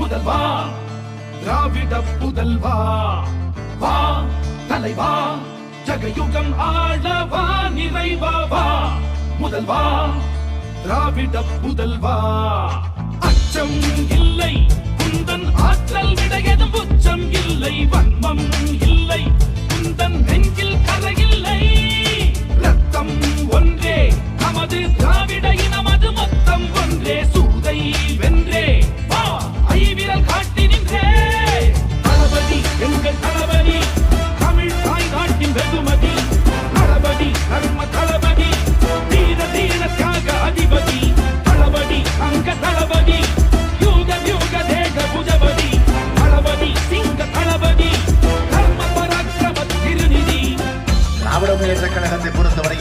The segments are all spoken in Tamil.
முதல்வா திராவிட புதல்வா வா தலைவா ஜகயுகம் ஆளவா நிறைவா வா. முதல்வா திராவிட புதல்வா அச்சம் இல்லை குந்தன் ஆற்றல் விட எதும் உச்சம் இல்லை வன்மம்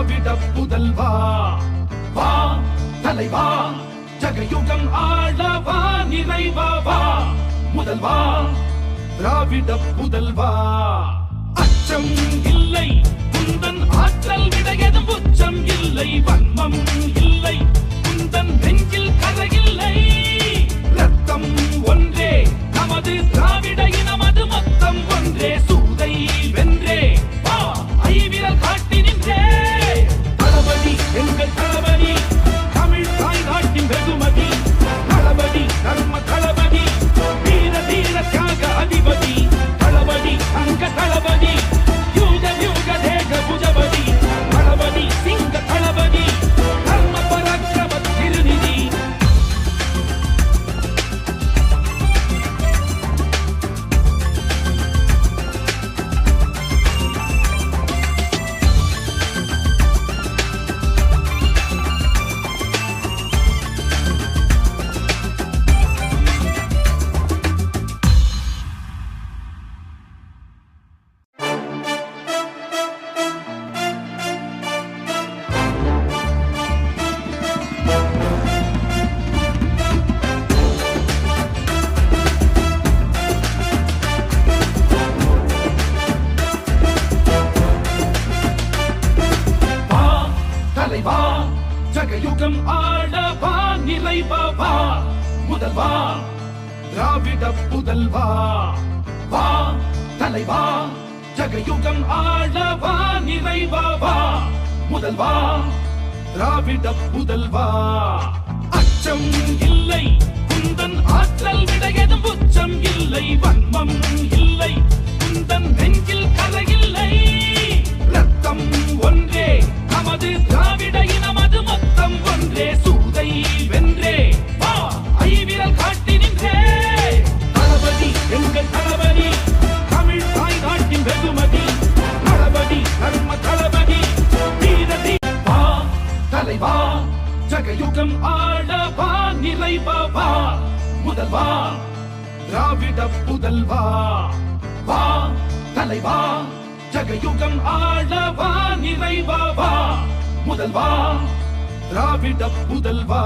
திராவிட புதல்வா வா. தலைவா ஜகயுகம் ஆளவா நிறைவா வா. முதல்வா திராவிட புதல்வா அச்சம் இல்லை குந்தன் ஆற்றல் முதல்வா திராவிட புதல்வா வா தலைவா ஜகயுகம் ஆளவா நிறைவா வா. முதல்வா திராவிட புதல்வா அச்சம் இல்லை குந்தன் ஆற்றல் விட எதும் உச்சம் இல்லை வன்மம் இல்லை. காதல் வா திராவிட புதல் வா வா தலைவா ஜகயுகம் ஆளவா நிறைவா வா முதல் முதல்வா திராவிட புதல்வா.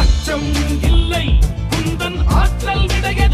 அச்சம் இல்லை குந்தன் ஆற்றல் விடையது.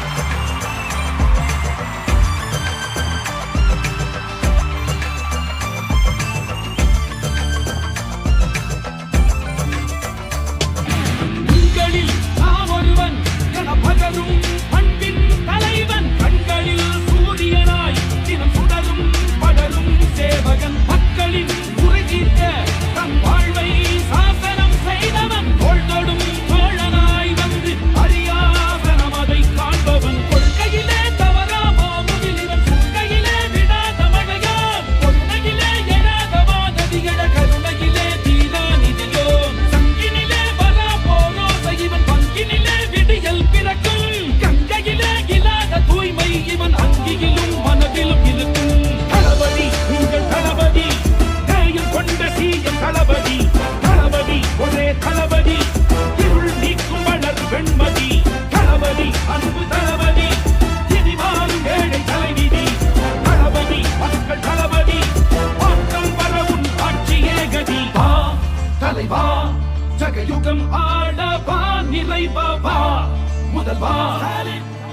முதல்வா.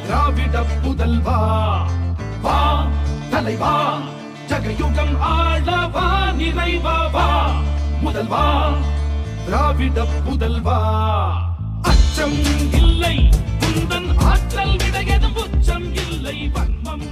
திராவிட புதல்வா வா தலைவா. ஜகயுகம் ஆளவா நிறைவா வா. முதல்வா திராவிட புதல்வா அச்சம் இல்லை குந்தன் ஆற்றல் விடையதும் உச்சம் இல்லை வன்மம்